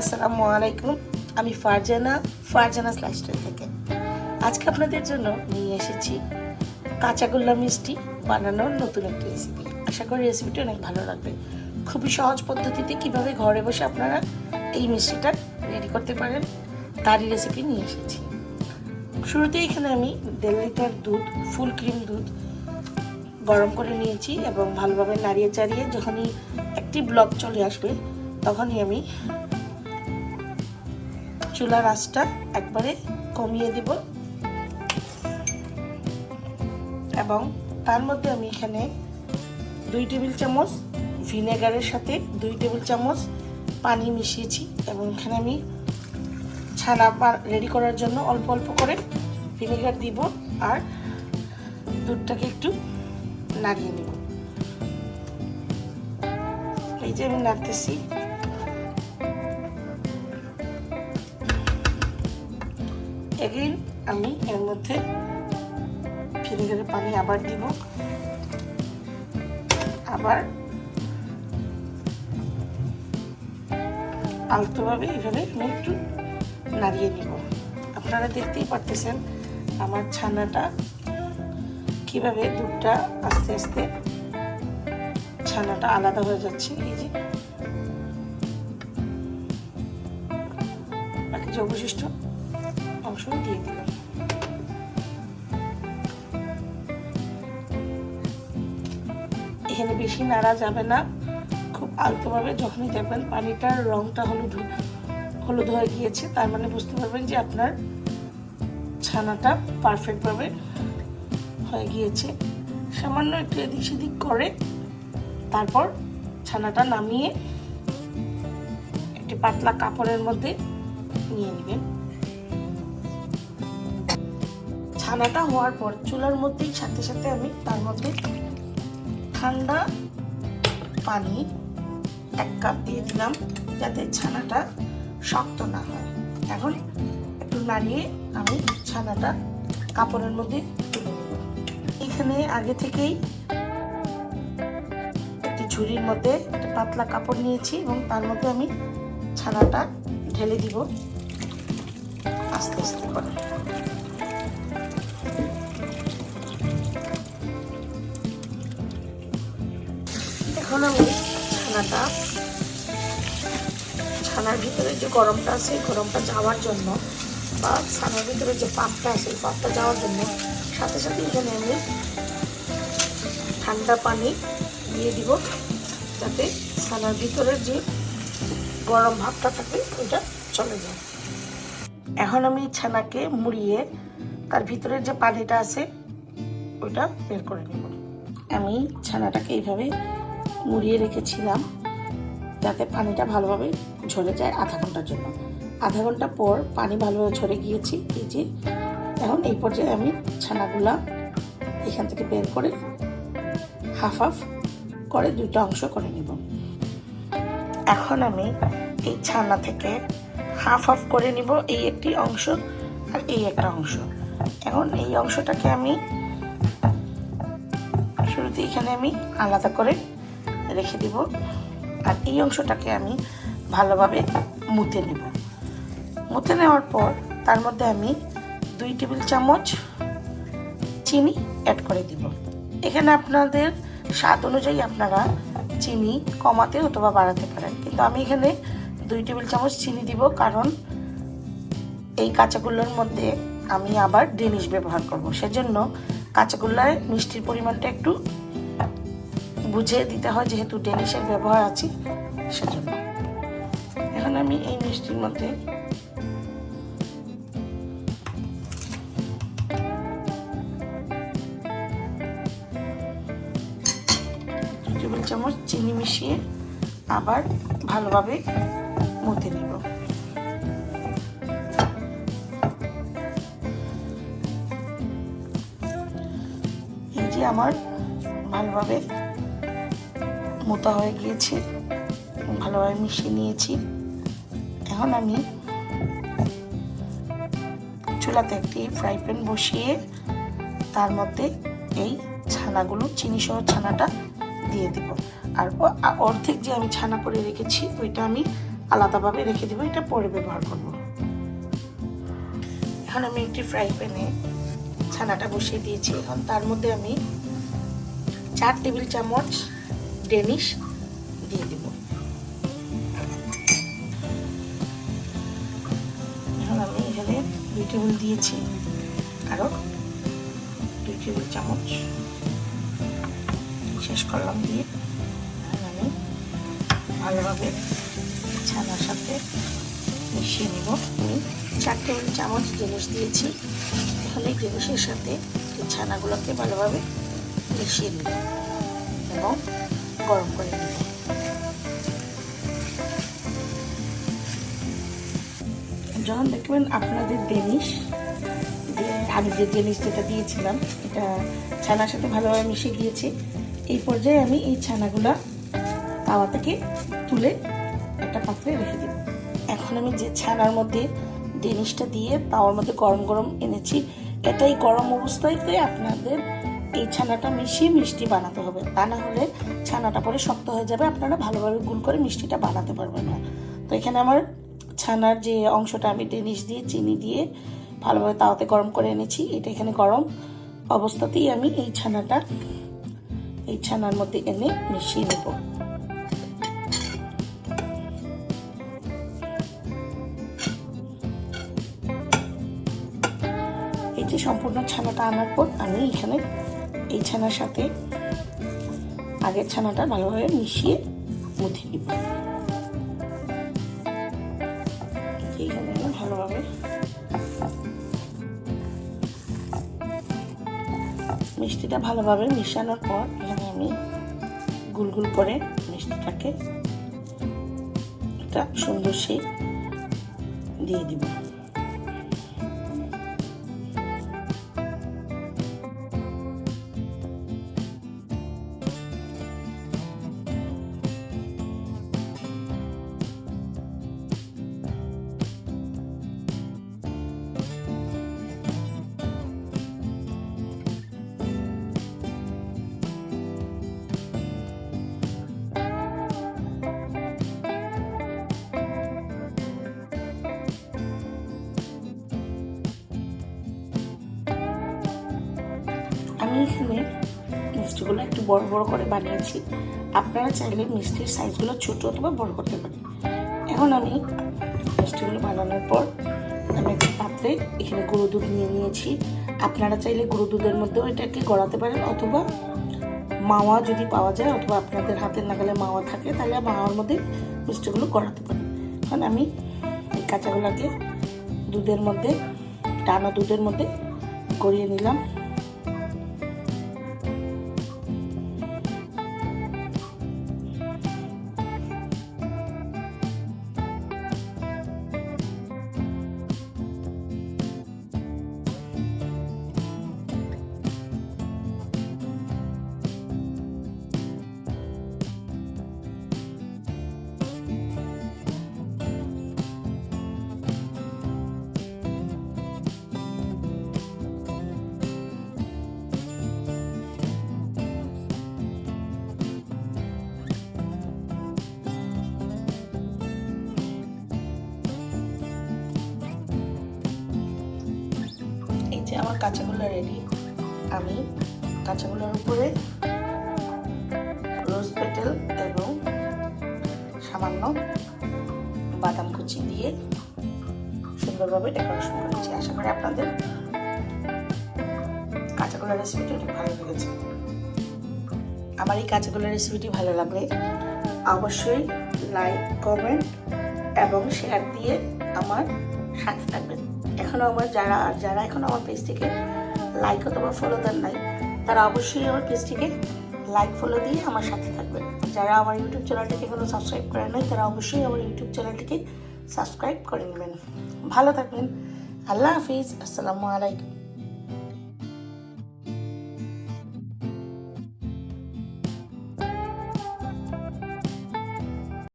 আসসালামু আলাইকুম, আমি ফারজানা ফারজানা স্লাইস্টার থেকে। আজকে আপনাদের জন্য নিয়ে এসেছি কাঁচাগোল্লা মিষ্টি বানানোর নতুন একটি রেসিপি আশা করি রেসিপিটি অনেক ভালো লাগবে। খুবই সহজ পদ্ধতিতে কীভাবে ঘরে বসে আপনারা এই মিষ্টিটা রেডি করতে পারেন, তারই রেসিপি নিয়ে এসেছি। শুরুতে এখানে আমি দেড় লিটার দুধ, ফুল ক্রিম দুধ গরম করে নিয়েছি এবং ভালোভাবে নাড়িয়ে চাড়িয়ে যখনই একটি ব্লক চলে আসবে, তখনই আমি চুলার আঁচটা একবারে কমিয়ে দিব। এবং তার মধ্যে আমি এখানে দুই টেবিল চামচ ভিনেগারের সাথে দুই টেবিল চামচ পানি মিশিয়েছি এবং এখানে আমি ছানা রেডি করার জন্য অল্প অল্প করে ভিনেগার দিব আর দুধটাকে একটু নাড়িয়ে নেব। এই যে আমি নাড়তেছি। এগেইন আমি এর মধ্যে ভিনেগারের পানি আবার দিব। আবার আলতোভাবে এইভাবে আমি একটু নাড়িয়ে নিব। আপনারা দেখতেই পারতেছেন আমার ছানাটা কীভাবে দুধটা আস্তে আস্তে ছানাটা আলাদা হয়ে যাচ্ছে। এই যে বাকি যে অবশিষ্ট অংশ দিয়ে দিলাম এখানে বেশি নাড়া যাবে না। খুব আলতোভাবে যখনই দেখবেন পানিটার রংটা হলুদ হলুদ হয়ে গিয়েছে, তার মানে বুঝতে পারবেন যে আপনার ছানাটা পারফেক্টভাবে হয়ে গিয়েছে। সামান্য একটু এদিক সেদিক করে তারপর ছানাটা নামিয়ে একটি পাতলা কাপড়ের মধ্যে নিয়ে নেবেন। ছানাটা হওয়ার পর চুলার মধ্যেই সাথে সাথে আমি তার মধ্যে ঠান্ডা পানি এক কাপ দিয়ে দিলাম যাতে ছানাটা শক্ত না হয়। এখন একটু নাড়িয়ে আমি ছানাটা কাপড়ের মধ্যে তুলে এখানে আগে থেকেই একটি ঝুড়ির মধ্যে একটা পাতলা কাপড় নিয়েছি এবং তার মধ্যে আমি ছানাটা ঢেলে দিব আস্তে আস্তে করে। এখন আমি ছানাটা। ছানার ভিতরে যে গরমটা আছে গরমটা যাওয়ার জন্য বা ছানার ভিতরে যে পাপটা আছে পাপটা যাওয়ার জন্য সাথে সাথে এখানে আমি ঠান্ডা পানি দিয়ে দিব যাতে ছানার ভিতরের যে গরম ভাবটা থাকে, ওইটা চলে যায়। এখন আমি ছানাকে মুড়িয়ে তার ভিতরের যে পানিটা আছে, ওইটা বের করে নেব। আমি ছানাটাকে এইভাবে মুড়িয়ে রেখেছিলাম যাতে পানিটা ভালোভাবে ঝরে যায় আধা ঘণ্টার জন্য। আধা ঘণ্টা পর পানি ভালোভাবে ঝরে গিয়েছি, এই যে এখন এই পর্যায়ে আমি ছানাগুলা এখান থেকে বের করে হাফ হাফ করে দুটো অংশ করে নিব। এখন আমি এই ছানা থেকে হাফ হাফ করে নিব এই একটি অংশ আর এই একটা অংশ। এখন এই অংশটাকে আমি শুরুতে এখানে আমি আলাদা করে রেখে দিব। আর এই অংশটাকে আমি ভালোভাবে মুতে নেব। মুতে নেওয়ার পর তার মধ্যে আমি দুই টেবিল চামচ চিনি অ্যাড করে দিব। এখানে আপনাদের স্বাদ অনুযায়ী আপনারা চিনি কমাতে অথবা বাড়াতে পারেন। কিন্তু আমি এখানে দুই টেবিল চামচ চিনি দিব কারণ এই কাঁচাগুলোর মধ্যে আমি আবার ডেনিশ ব্যবহার করব। সেজন্য কাঁচাগোল্লায় মিষ্টির পরিমাণটা একটু বুঝে দিতে হয় যেহেতু ডেনিশের ব্যবহার আছে, সেজন্য। এখন আমি এই মিষ্টির মধ্যে টেবিল চামচ চিনি মিশিয়ে আবার ভালোভাবে মতে নেব। এই যে আমার ভালোভাবে মোটা হয়ে গিয়েছে। ভালোভাবে মিশিয়ে নিয়েছি। এখন আমি চুলাতে একটি ফ্রাই প্যান বসিয়ে তার মধ্যে এই ছানাগুলো চিনি সহ ছানাটা দিয়ে দিব। আর অর্ধেক যে আমি ছানা করে রেখেছি, ওইটা আমি আলাদাভাবে রেখে দেবো। এটা পরে ব্যবহার করব। এখন আমি একটি ফ্রাই প্যানে ছানাটা বসিয়ে দিয়েছি। এখন তার মধ্যে আমি চার টেবিল চামচ ডেনিশ দিয়ে দেব এখন আমি এখানে দুই টেবিল দিয়েছি আরও দুই টেবিল চামচ শেষ করলাম দিয়ে আমি ভালোভাবে ছানার সাথে মিশিয়ে নেব আমি চার টেবিল চামচ জিনিস দিয়েছি এখন জিনিসের সাথে ছানাগুলোকে ভালোভাবে মিশিয়ে নেব এবং গরম করে যখন দেখবেন আপনাদের ডেনিশ দিয়ে আমি যে জিনিস যেটা দিয়েছিলাম, এটা ছানার সাথে ভালোভাবে মিশে গিয়েছে, এই পর্যায়ে আমি এই ছানাগুলা তাওয়া থেকে তুলে একটা পাত্রে রেখে দিব। এখন আমি যে ছানার মধ্যে ডেনিশটা দিয়ে তাওয়ার মধ্যে গরম গরম এনেছি, এটাই গরম অবস্থাতে আপনাদের এই ছানাটা মিশিয়ে মিষ্টি বানাতে হবে। তা না হলে ছানাটা পরে শক্ত হয়ে যাবে, আপনারা ভালোভাবে গুল করে মিষ্টিটা বানাতে পারবেন না। তো এখানে আমার ছানার যে অংশটা আমি ডেনিশ দিয়ে, চিনি দিয়ে ভালোভাবে তাওয়াতে গরম করে এনেছি, এটা এখানে গরম অবস্থাতেই আমি এই ছানাটা, এই ছানার মধ্যে এনে মিশিয়ে নেব। এই যে সম্পূর্ণ ছানাটা আনার পর আমি এখানে এই ছানার সাথে আগের ছানাটা ভালোভাবে মিশিয়ে মুথে নিব। ভালোভাবে মিষ্টিটা ভালোভাবে মিশানোর পর এখানে আমি গুলগুল করে মিষ্টিটাকে একটা সুন্দর শেপ দিয়ে দিব। এখানে মিষ্টিগুলো একটু বড় বড় করে বানিয়েছি। আপনারা চাইলে মিষ্টির সাইজগুলো ছোট অথবা বড় করতে পারেন। এখন আমি মিষ্টিগুলো বানানোর পর আমি একটা পাত্রে এখানে গুঁড়ো দুধ নিয়ে নিয়েছি। আপনারা চাইলে গুঁড়ো দুধের মধ্যেও এটাকে গড়াতে পারেন অথবা মাওয়া যদি পাওয়া যায় অথবা আপনাদের হাতের নাগালে মাওয়া থাকে তাহলে মাওয়ার মধ্যে মিষ্টিগুলো গড়াতে পারেন। এখন আমি এই কাঁচাগুলোকে দুধের মধ্যে, টানা দুধের মধ্যে গড়িয়ে নিলাম। এই যে আমার কাঁচাগোল্লা রেডি আমি কাঁচাগোল্লার উপরে রোজ পেটেল এবং সামান্য বাদাম কুচি দিয়ে সুন্দরভাবে ডেকোরেশন করেছি। আশা করি আপনাদের কাঁচাগোল্লা রেসিপিটি অনেক ভালো লেগেছে। আমার এই কাঁচাগোল্লা রেসিপিটি ভালো লাগলে অবশ্যই লাইক কমেন্ট এবং শেয়ার দিয়ে আমার সাথে থাকবেন। এখনও আমার যারা যারা এখনও আমার পেজটিকে লাইক অথবা ফলো দেন নাই, তারা অবশ্যই আমার পেজটিকে লাইক ফলো দিয়ে আমার সাথে থাকবেন। যারা আমার ইউটিউব চ্যানেলটিকে এখনও সাবস্ক্রাইব করেন নাই, তারা অবশ্যই আমার ইউটিউব চ্যানেলটিকে সাবস্ক্রাইব করে নেবেন। ভালো থাকবেন। আল্লাহ হাফিজ। আসসালামু আলাইকুম।